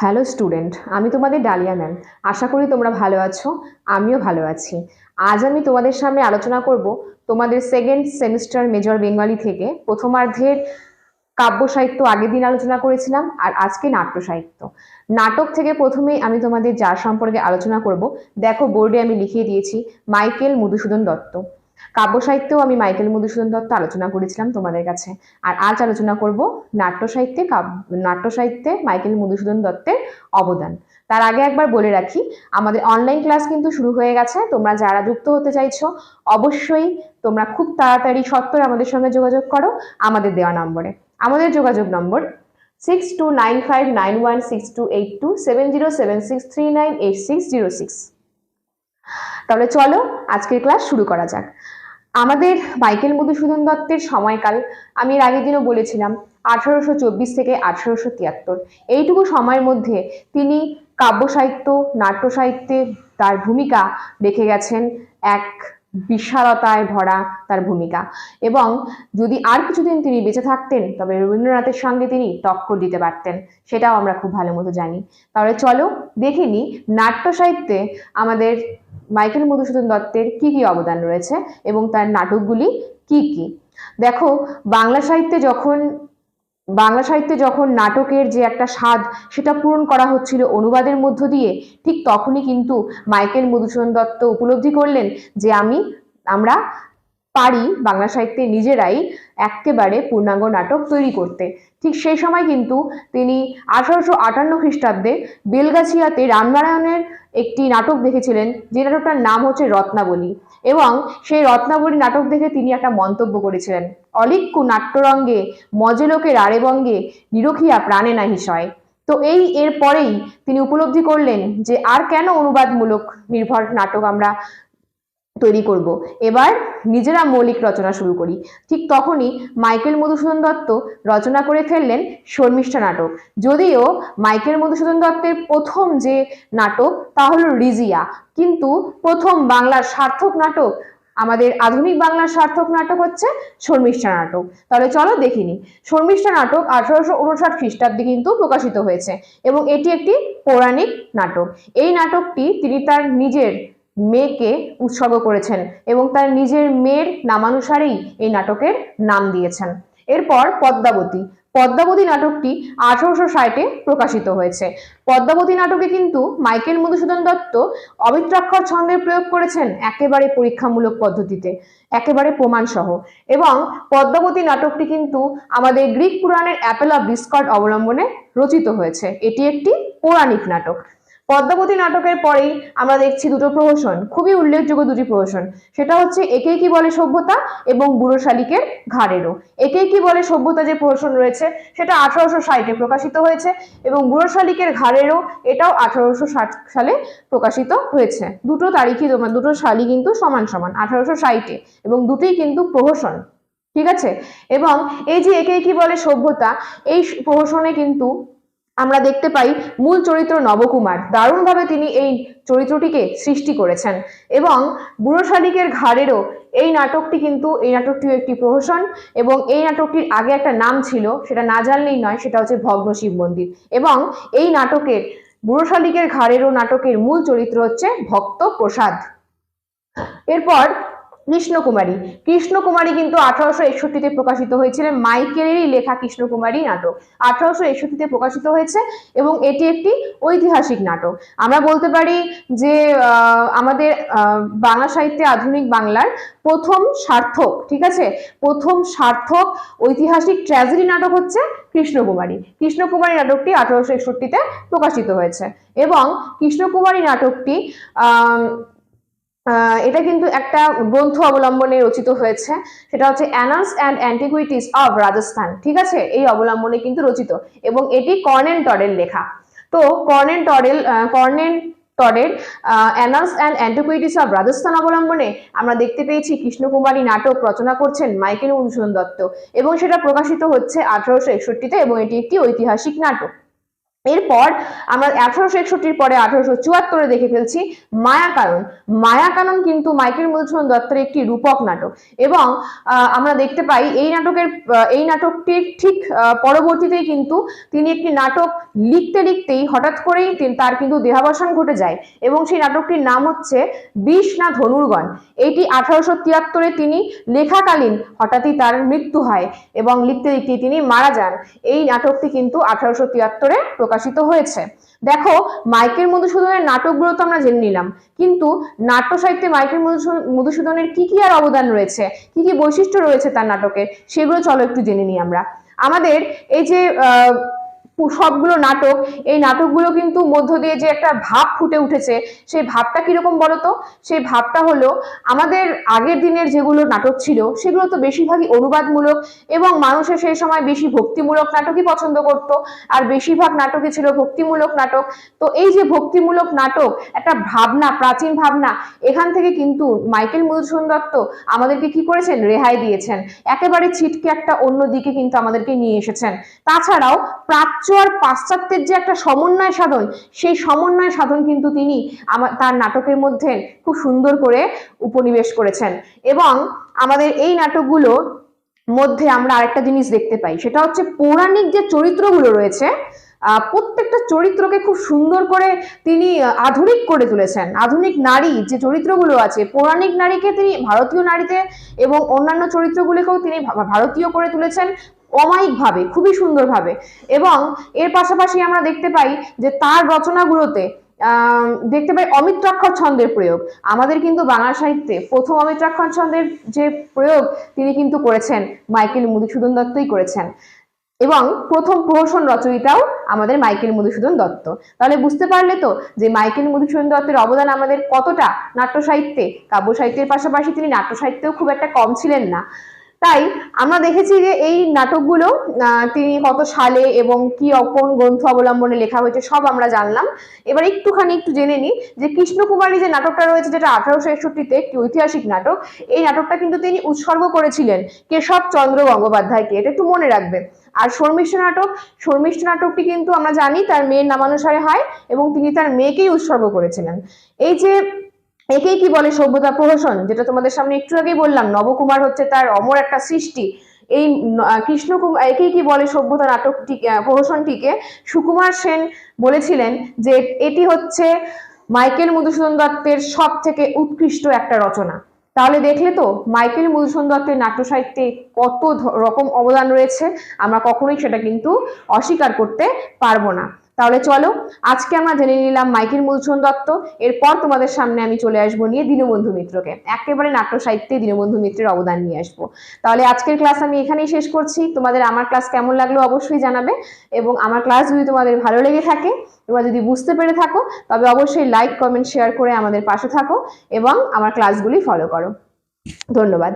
Hello student আমি তোমাদের dahlia ma'am আশা করি তোমরা ভালো আছো। আমিও ভালো আছি। আজ আমি তোমাদের সামনে আলোচনা করব তোমাদের সেকেন্ড সেমিস্টার মেজর বেঙ্গলি থেকে। প্রথমার্ধের কাব্য সাহিত্য আগের দিন আলোচনা করেছিলাম আর আজকে নাট্য সাহিত্য। নাটক থেকে প্রথমে আমি তোমাদের যার সম্পর্কে আলোচনা করব। দেখো, বোর্ডে আমি লিখিয়ে দিয়েছি, মাইকেল মধুসূদন দত্ত। কাব্য সাহিত্যেও আমি মাইকেল মধুসূদন দত্ত আলোচনা করেছিলাম তোমাদের কাছে। আর আজ আলোচনা করব নাট্য সাহিত্যে মাইকেল মধুসূদন দত্তের অবদান। তার আগে একবার বলে রাখি, আমাদের অনলাইন ক্লাস কিন্তু শুরু হয়ে গেছে। তোমরা যারা যুক্ত হতে চাইছো, অবশ্যই তোমরা খুব তাড়াতাড়ি সত্তর আমাদের সঙ্গে যোগাযোগ করো আমাদের দেওয়া নম্বরে। আমাদের যোগাযোগ number six two nine five nine one six two eight two seven zero seven six three nine eight six zero six তাহলে চলো আজকের ক্লাস শুরু করা যাক। আমাদের মাইকেল মধুসূদন দত্তের সময়কাল, আমি এর আগের দিনও বলেছিলাম, আঠারোশো চব্বিশ থেকে আঠারোশো তিয়াত্তর। এইটুকু সময়ের মধ্যে তিনি কাব্য সাহিত্য, নাট্য সাহিত্যে তার ভূমিকা রেখে গেছেন, এক বিশালতায় ভরা তার ভূমিকা। এবং যদি আর কিছুদিন তিনি বেঁচে থাকতেন, তবে রবীন্দ্রনাথের সঙ্গে তিনি টক্কর দিতে পারতেন, সেটাও আমরা খুব ভালো মতো জানি। তাহলে চলো দেখে নিই, নাট্য সাহিত্যে আমাদের মাইকেল মধুসূদন দত্তের কি কি অবদান রয়েছে এবং তার নাটকগুলি কি কি? দেখো, বাংলা সাহিত্যে যখন, বাংলা সাহিত্যে যখন নাটকের যে একটা স্বাদ সেটা পূরণ করা হচ্ছিল অনুবাদের মধ্য দিয়ে, ঠিক তখনই কিন্তু মাইকেল মধুসূদন দত্ত উপলব্ধি করলেন যে আমি, আমরা পারি বাংলা সাহিত্যে নিজেরাই একেবারে পূর্ণাঙ্গ নাটক তৈরি করতে। ঠিক সেই সময় কিন্তু তিনি আঠারোশো আটান্ন খ্রিস্টাব্দে বেলগাছিয়াতে রামনারায়ণের একটি নাটক দেখেছিলেন, যে নাটকটার নাম হচ্ছে রত্নাবলী। এবং সেই রত্নাবলী নাটক দেখে তিনি একটা মন্তব্য করেছিলেন, অলিক্কু নাট্যরঙ্গে মজেলোকে রাড়েবঙ্গে নিরখিয়া প্রাণে নাহি সয়। তো এই এর পরেই তিনি উপলব্ধি করলেন যে আর কেন অনুবাদমূলক নির্ভর নাটক আমরা তৈরি করব। এবার নিজেরা মৌলিক রচনা শুরু করি। ঠিক তখনই মাইকেল মধুসূদন দত্ত রচনা করে ফেললেন শর্মিষ্ঠা নাটক। যদিও মাইকেল মধুসূদন দত্তের প্রথম যে নাটক তা হলো রিজিয়া। কিন্তু প্রথম বাংলার সার্থক নাটক, আমাদের আধুনিক বাংলার সার্থক নাটক হচ্ছে শর্মিষ্ঠা নাটক। তাহলে চলো দেখিনি শর্মিষ্ঠা নাটক আঠারোশো উনষাট খ্রিস্টাব্দে কিন্তু প্রকাশিত হয়েছে এবং এটি একটি পৌরাণিক নাটক। এই নাটকটি তিনি তার নিজের মেয়েকে উৎসর্গ করেছেন এবং তার নিজের মেয়ের নামানুসারেই এই নাটকের নাম দিয়েছেন। এরপর পদ্মাবতী। পদ্মাবতী নাটকটি আঠারোশো ষাটে প্রকাশিত হয়েছে। পদ্মাবতী নাটকে কিন্তু মাইকেল মধুসূদন দত্ত অমিত্রাক্ষর ছন্দের প্রয়োগ করেছেন একেবারে পরীক্ষামূলক পদ্ধতিতে, একেবারে প্রমাণসহ। এবং পদ্মাবতী নাটকটি কিন্তু আমাদের গ্রিক পুরাণের অ্যাপেল ডিসকর্ড অবলম্বনে রচিত হয়েছে। এটি একটি পৌরাণিক নাটক। পদ্মাবতী নাটকের পরেই আমরা দেখছি দুটো প্রহসন, খুবই উল্লেখযোগ্য দুটি প্রহসন। সেটা হচ্ছে একে কি বলে সভ্যতা এবং বুড়ো শালিকের ঘাড়েরও। একে কি বলে সভ্যতা যে প্রহসন রয়েছে, সেটা আঠারোশো ষাটে প্রকাশিত হয়েছে এবং বুড়ো শালিকের ঘাড়েরও এটাও আঠারোশো ষাট সালে প্রকাশিত হয়েছে। দুটো তারিখই তোমার, দুটো সালই কিন্তু সমান সমান, আঠারোশো ষাটে এবং দুটোই কিন্তু প্রহসন। ঠিক আছে? এবং এই যে একে কি বলে সভ্যতা, এই প্রহসনে কিন্তু আমরা দেখতে পাই মূল চরিত্র নবকুমার। দারুণভাবে তিনি এই চরিত্রটিকে সৃষ্টি করেছেন। এবং বুড়ো শালিকের ঘাড়েরও এই নাটকটি কিন্তু, এই নাটকটিও একটি প্রহসন এবং এই নাটকটির আগে একটা নাম ছিল, সেটা না জানলেই নয়, সেটা হচ্ছে ভগ্ন শিব মন্দির। এবং এই নাটকের, বুড়ো শালিকের ঘাড়েরও নাটকের মূল চরিত্র হচ্ছে ভক্ত প্রসাদ। এরপর কৃষ্ণকুমারী। কৃষ্ণকুমারী কিন্তু আঠারোশো একষট্টিতে প্রকাশিত হয়েছিলেন মাইকেলেরই লেখা কৃষ্ণকুমারী নাটক। আঠারোশো একষট্টিতে প্রকাশিত হয়েছে এবং এটি একটি ঐতিহাসিক নাটক। আমরা বলতে পারি যে আমাদের বাংলা সাহিত্যে আধুনিক বাংলার প্রথম সার্থক, ঠিক আছে? প্রথম সার্থক ঐতিহাসিক ট্র্যাজেডি নাটক হচ্ছে কৃষ্ণকুমারী। কৃষ্ণকুমারী নাটকটি আঠারোশো একষট্টিতে প্রকাশিত হয়েছে। এবং কৃষ্ণকুমারী নাটকটি এটা কিন্তু একটা গ্রন্থ অবলম্বনে রচিত হয়েছে। সেটা হচ্ছে annals and antiquities of Rajasthan ঠিক আছে? এই অবলম্বনে কিন্তু রচিত। এবং এটি কর্নেন টরের লেখা। তো কর্নেন টরেল colonel টরের annals and antiquities of Rajasthan অবলম্বনে আমরা দেখতে পেয়েছি কৃষ্ণকুমারী নাটক রচনা করছেন মাইকেল মধুসূদন দত্ত। এবং সেটা প্রকাশিত হচ্ছে আঠারোশো একষট্টিতে এবং এটি একটি ঐতিহাসিক নাটক। এরপর আমরা আঠারোশো একষট্টির পরে আঠারোশো চুয়াত্তরে দেখে ফেলছি মায়াকানন। মায়াকানন কিন্তু মাইকেল মধুসূদন দত্তের একটি রূপক নাটক এবং আমরা দেখতে পাই এই নাটকের এই নাটকটির ঠিক পরবর্তীতেই কিন্তু তিনি একটি নাটক লিখতে লিখতেই হঠাৎ করেই তিনি- তার কিন্তু দেহাবসান ঘটে যায় এবং সেই নাটকটির নাম হচ্ছে বিষ না ধনুর্গণ। এটি আঠারোশো তিয়াত্তরে তিনি লেখাকালীন হঠাৎই তার মৃত্যু হয় এবং লিখতে লিখতেই তিনি মারা যান। এই নাটকটি কিন্তু আঠারোশো তিয়াত্তরে প্রকাশিত হয়েছে। দেখো, মাইকেল মধুসূদনের নাটকগুলো তো আমরা জেনে নিলাম, কিন্তু নাট্য সাহিত্যে মাইকেল মধুসূদন মধুসূদনের কি কি আর অবদান রয়েছে, কি কি বৈশিষ্ট্য রয়েছে তার নাটকের, সেগুলো চলো একটু জেনে নিই আমরা। আমাদের এই যে সবগুলো নাটক, এই নাটকগুলো কিন্তু মধ্য দিয়ে যে একটা ভাব ফুটে উঠেছে, সেই ভাবটা কীরকম বলতো? সেই ভাবটা হলো, আমাদের আগের দিনের যেগুলো নাটক ছিল, সেগুলো তো বেশিরভাগই অনুবাদমূলক এবং মানুষের সেই সময় বেশি ভক্তিমূলক নাটকই পছন্দ করত, আর বেশিরভাগ নাটকই ছিল ভক্তিমূলক নাটক। তো এই যে ভক্তিমূলক নাটক, একটা ভাবনা, প্রাচীন ভাবনা, এখান থেকে কিন্তু মাইকেল মধুসূদন দত্ত আমাদেরকে কি করেছেন? রেহাই দিয়েছেন। একেবারে ছিটকে একটা অন্য দিকে কিন্তু আমাদেরকে নিয়ে এসেছেন। তাছাড়াও প্রাচ্য আর পাশ্চাত্যের যে একটা সমন্বয় সাধন, সেই সমন্বয় সাধন কিন্তু তিনি আমার তার নাটকের মধ্যে খুব সুন্দর করে উপনিবেশ করেছেন। এবং আমাদের এই নাটকগুলো মধ্যে আমরা আরেকটা জিনিস দেখতে পাই, সেটা হচ্ছে পৌরাণিক যে চরিত্রগুলো রয়েছে প্রত্যেকটা চরিত্রকে খুব সুন্দর করে তিনি আধুনিক করে তুলেছেন। আধুনিক নারী যে চরিত্রগুলো আছে, পৌরাণিক নারীকে তিনি ভারতীয় নারীতে এবং অন্যান্য চরিত্রগুলিকেও তিনি ভারতীয় করে তুলেছেন। অমায়িকভাবে, খুবই সুন্দরভাবে। এবং এর পাশাপাশি আমরা দেখতে পাই যে তার রচনাগুলোতে দেখতে পাই অমিত্রাক্ষর ছন্দের প্রয়োগ। আমাদের কিন্তু বাংলা সাহিত্যে প্রথম অমিত্রাক্ষর ছন্দের যে প্রয়োগ, তিনি কিন্তু করেছেন, মাইকেল মধুসূদন দত্তই করেছেন। এবং প্রথম প্রহসন রচয়িতাও আমাদের মাইকেল মধুসূদন দত্ত। তাহলে বুঝতে পারলে তো যে মাইকেল মধুসূদন দত্তের অবদান আমাদের কতটা? নাট্য সাহিত্যে, কাব্য সাহিত্যের পাশাপাশি তিনি নাট্য সাহিত্যেও খুব একটা কম ছিলেন না। তাই আমরা দেখেছি যে এই নাটকগুলো তিনি কত সালে এবং কি কোন গ্রন্থ অবলম্বনে লেখা হয়েছে সব আমরা জানলাম। এবার একটুখানি একটু জেনে নিই যে কৃষ্ণকুমারী যে নাটকটা রয়েছে, যেটা আঠারোশো একষট্টিতে একটি ঐতিহাসিক নাটক, এই নাটকটা কিন্তু তিনি উৎসর্গ করেছিলেন কেশব চন্দ্র গঙ্গোপাধ্যায়কে। এটা একটু মনে রাখবে। আর শর্মিষ্ঠ নাটক, শর্মিষ্ঠ নাটকটি কিন্তু আমরা জানি তার মেয়ের নামানুসারে হয় এবং তিনি তার মেয়েকেই উৎসর্গ করেছিলেন। এই যে একেই কি বলে সভ্যতা প্রহসন? যেটা তোমাদের সামনে একটু আগেই বললাম, নবকুমার হচ্ছে তার অমর একটা সৃষ্টি। এই কৃষ্ণকুমার একেই কি বলে সভ্যতা নাটকটি প্রহসনটিকে? সুকুমার সেন বলেছিলেন যে এটি হচ্ছে মাইকেল মধুসূদন দত্তের সব থেকে উৎকৃষ্ট একটা রচনা। তাহলে দেখলে তো, মাইকেল মধুসূদন দত্তের নাট্য সাহিত্যে কত রকম অবদান রয়েছে, আমরা কখনোই সেটা কিন্তু অস্বীকার করতে পারব না। তাহলে চলো, আজকে আমরা জেনে নিলাম মাইকেল মধুসূদন দত্ত। এরপর তোমাদের সামনে আমি চলে আসব নিয়ে দীনবন্ধু মিত্রকে। একেবারে নাট্য সাহিত্যে দীনবন্ধু মিত্রের অবদান নিয়ে আসব। তাহলে আজকের ক্লাস আমি এখানেই শেষ করছি। তোমাদের আমার ক্লাস কেমন লাগল অবশ্যই জানাবে এবং আমার ক্লাস যদি তোমাদের ভালো লেগে থাকে তোমরা যদি বুঝতে পেরে থাকো, তবে অবশ্যই লাইক কমেন্ট শেয়ার করে আমাদের পাশে থাকো এবং আমার ক্লাসগুলি ফলো করো। ধন্যবাদ।